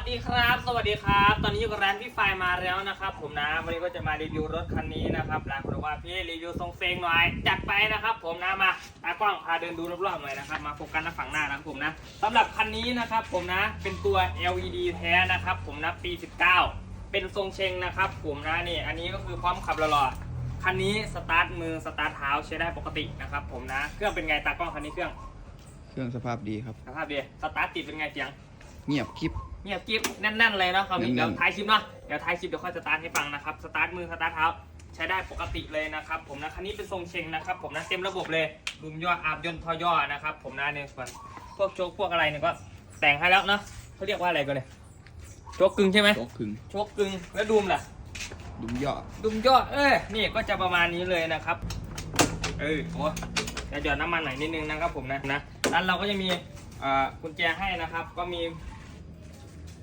สดีครับ สวัสดีครับ ตอนนี้อยู่กับร้านพี่ไฟมาแล้วนะครับ ผมนะวันนี้ก็จะมารีวิวรถคันนี้นะครับร้านบอกว่าพี่รีวิวทรงเซงหน่อยจัดไปนะครับ ผมนะมาตากล้องพาเดินดูรอบๆหน่อยนะครับ มาโฟกัสหน้าฝั่งหน้านะครับผมนะสำหรับคันนี้นะครับ ผมนะเป็นตัว LED แท้นะครับ ผมนะปี 19 เป็นทรงเชงนะครับ ผมนะนี่อันนี้ก็คือพร้อมขับหล่อๆคันนี้สตาร์ทมือสตาร์ทเท้าใช้ได้ปกตินะครับ ผมนะเครื่องเป็นไงตากล้องคันนี้เครื่อง เครื่องสภาพดีครับสภาพดีสตาร์ทติดเป็นไงเสียง เงียบคลิป เงียบกิ๊บแน่นๆเลยเนาะคราวนี้แน่นๆเดี๋ยวท้ายคลิปเนาะเดี๋ยวท้ายคลิปเดี๋ยวค่อยสตาร์ทให้ฟังนะครับสตาร์ทมือสตาร์ทเท้าใช้ได้ปกติเลยนะครับผมนะคันนี้เป็นทรงเชงนะครับผมนะเต็มระบบเลยดุมย่ออาบยนต์ทอย่อนะครับผมนะในส่วนพวกโจ๊กพวกอะไรเนี่ยก็แต่งให้แล้วเนาะเขาเรียกว่าอะไรกันเลยโจ๊กกึ่งใช่ไหมโต๊ะครึ่งโจ๊กกึ่งแล้วดุมล่ะ ดุมย่อดุมย่อเอ้ย นี่ก็จะประมาณนี้เลยนะครับ เออโอ้เดี๋ยวหยอดน้ำมันหน่อยนิดนึงนะครับผมนะ นะร้านเราก็จะมีเอ่อ กุญแจให้นะครับ ก็มี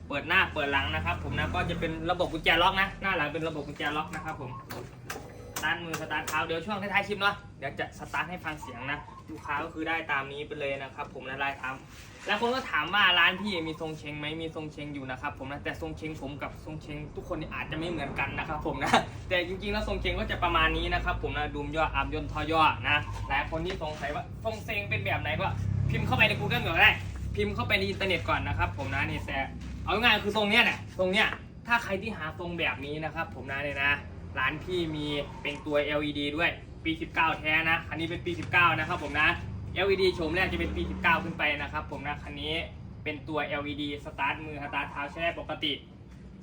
เปิดหน้าเปิดหลังนะครับ ผมนะก็จะเป็นระบบกุญแจล็อกนะ หน้าหลังเป็นระบบกุญแจล็อกนะครับ ผมสตาร์ทมือสตาร์ทเท้าเดี๋ยวช่วงท้ายๆคลิปเนาะเดี๋ยวจะสตาร์ทให้ฟังเสียงนะลูกค้าก็คือได้ตามนี้ไปเลยนะครับ ผมนะไล่ตามแล้วคนก็ถามว่าร้านพี่มีทรงเชงไหมมีทรงเชงอยู่นะครับ ผมนะแต่ทรงเชงผมกับทรงเชงทุกคนนี่อาจจะไม่เหมือนกันนะครับ ผมนะแต่จริงๆแล้วทรงเชงก็จะประมาณนี้นะครับ ผมนะดุมย่ออัมยนทอย่อนะหลายคนที่สงสัยว่าทรงเชงเป็นแบบไหนก็ พิมพ์เข้าไปใน Google ก่อนก็ได้ พิมพ์เข้าไปในอินเทอร์เน็ตก่อนนะครับผมนะนี่แต่เอาง่ายๆคือทรงเนี้ยเนี่ยทรงเนี้ยถ้าใครที่หาทรงแบบนี้นะครับผมนะเนี่ยนะ ร้านพี่มีเป็นตัว LED ด้วยปี 19 แท้นะ คันนี้เป็นปี 19 นะครับผมนะ LED โฉมแรกจะเป็นปี 19 ขึ้นไปนะครับผมนะ คันนี้เป็นตัว LED สตาร์ทมือสตาร์ทเท้าใช้ได้ปกติ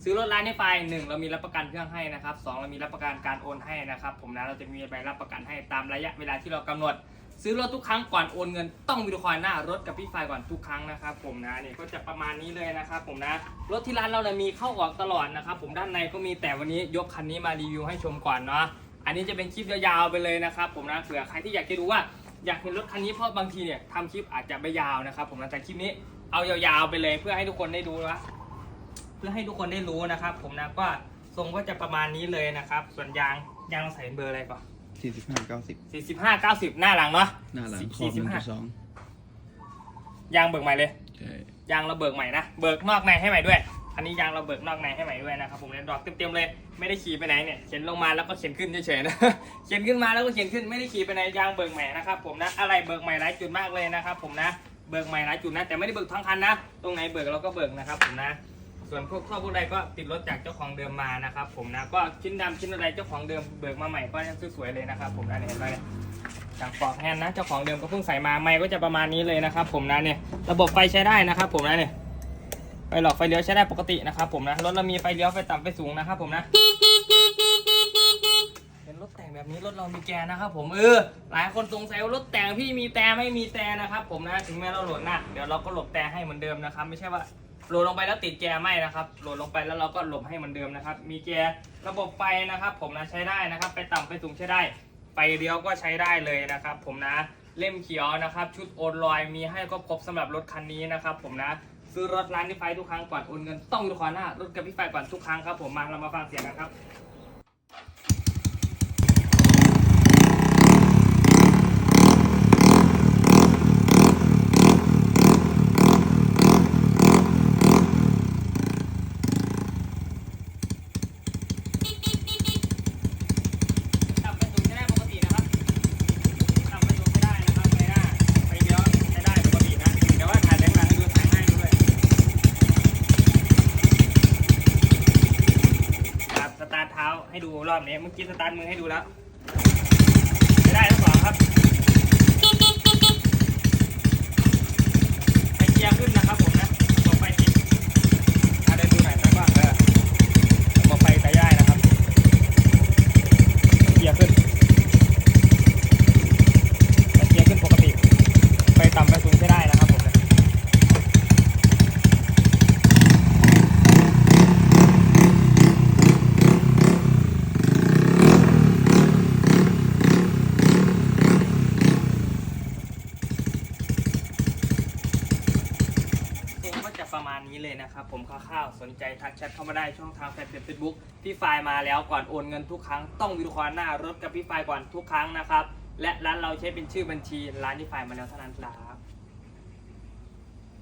ซื้อรถร้านนี้ไปหนึ่งเรามีรับประกันเครื่องให้นะครับสองเรามีรับประกันการโอนให้นะครับผมนะ เราจะมีใบรับประกันให้ตามระยะเวลาที่เรากำหนด ซื้อรถทุกครั้งก่อนโอนเงิน ต้องวิดีโอคอลหน้ารถกับพี่ไฟก่อนทุกครั้งนะครับผมนะเนี่ยก็จะประมาณนี้เลยนะครับผมนะรถที่ร้านเราเนี่ยมีเข้าออกตลอดนะครับผมด้านในก็มีแต่วันนี้ยกคันนี้มารีวิวให้ชมก่อนเนาะอันนี้จะเป็นคลิปยาวๆไปเลยนะครับผมนะเผื่อใครที่อยากจะดูว่าอยากเห็นรถคันนี้เพราะบางทีเนี่ยทำคลิปอาจจะไม่ยาวนะครับผมนะแต่คลิปนี้เอายาวๆไปเลย เพื่อให้ทุกคนได้ดูว่าเพื่อให้ทุกคนได้รู้นะครับ ผมนะก็ทรงก็จะประมาณนี้เลยนะครับ ส่วนยางยางเราใส่เบอร์อะไรก่อน 45 90 45 90หน้าหลังเนาะหน้าหลังคสี่อสิมบห้าสองยางเบิกใหม่เลย ใช่ยางเราเบิกใหม่นะ เบิกนอกในให้ใหม่ด้วย อันนี้ยางเราเบิกนอกในให้ใหม่ด้วยนะครับผมเนี่ยดอกเต็มๆเลย ไม่ได้ขี่ไปไหนเนี่ย เข็นลงมาแล้วก็เข็นขึ้นเฉยๆนะ เข็นขึ้นมาแล้วก็เข็นขึ้น ไม่ได้ขี่ไปไหนยางเบิกใหม่นะครับผมนะ อะไรเบิกใหม่หลายจุดมากเลยนะครับผมนะ เบิกใหม่หลายจุดนะ แต่ไม่ได้เบิกทั้งคันนะ ตรงไหนเบิกเราก็เบิกนะครับผมนะ ส่วนพวกท่อพวกใดก็ติดรถจากเจ้าของเดิมมานะครับ ผมนะก็ชิ้นดำชิ้นอะไรเจ้าของเดิมเบิกมาใหม่ก็ยังสวยๆเลยนะครับ ผมนะเนี่ยเห็นไหมเนี่ยจากปลอกแฮนนะเจ้าของเดิมก็เพิ่งใส่มาไม่ก็จะประมาณนี้เลยนะครับ ผมนะเนี่ยระบบไฟใช้ได้นะครับ ผมนะเนี่ยไฟหลอกไฟเลี้ยวใช้ได้ปกตินะครับ ผมนะรถเรามีไฟเลี้ยวไฟต่ำไฟสูงนะครับ ผมนะเป็นรถแต่งแบบนี้รถเรามีแกนนะครับ ผมเออหลายคนสงสัยว่ารถแต่งพี่มีแต่ไม่มีแต่นะครับ ผมนะถึงแม้เราโหลดหน้าเดี๋ยวเราก็หลบแต่ให้เหมือนเดิมนะครับ ไม่ใช่ว่า โหลดลงไปแล้วติดแกไม่นะครับ โหลดลงไปแล้วเราก็หลบให้เหมือนเดิมนะครับ มีแกระบบไฟนะครับ ผมนะใช้ได้นะครับ ไปต่ำไปสูงใช้ได้ ไฟเลี้ยวก็ใช้ได้เลยนะครับ ผมนะเล่มเขียวนะครับ ชุดโอนลอยมีให้ก็ครบสำหรับรถคันนี้นะครับ ผมนะซื้อรถร้านพี่ไฟทุกครั้งก่อนโอนเงินต้องดูขอหน้ารถกับพี่ไฟก่อนทุกครั้งครับ ผมมาเรามาฟังเสียงกันครับ ต่ำไปสูงใช้ได้ปกตินะครับต่ำไปสูงใช้ได้นะครับไปหน้าไปเลี้ยวใช้ได้ปกตินะแต่ว่าถ่ายแบงค์หลังให้ดูถ่ายง่ายด้วยครับส ตาร์ทเท้าให้ดูรอบนี้เมื่อกี้สตาร์ทมือให้ดูแล้วไม่ได้ทั้งสองครับให้เกียร์ขึ้นนะครับผมนะบอกไปติดอะเดินดูหน่อยสักว่างเออบอกไปใช้ได้นะครับ เกียร์ขึ้นแต่เกียร์ขึ้นปกติ ไปต่ำไปสูงใช้ได้นะครับผมเนี่ยตัวก็จะ ประมาณนี้เลยนะครับผมคร่าวๆสนใจทักแชทเข้ามาได้ช่องทางแฟนเพจเฟซบุ๊กพี่ฝ่ายมาแล้วก่อนโอนเงินทุกครั้งต้องวิดีโอคอลหน้ารถกับพี่ฝ่ายก่อนทุกครั้งนะครับและร้านเราใช้เป็นชื่อบัญชีร้านพี่ฝ่ายมาแล้วเท่านั้นครับ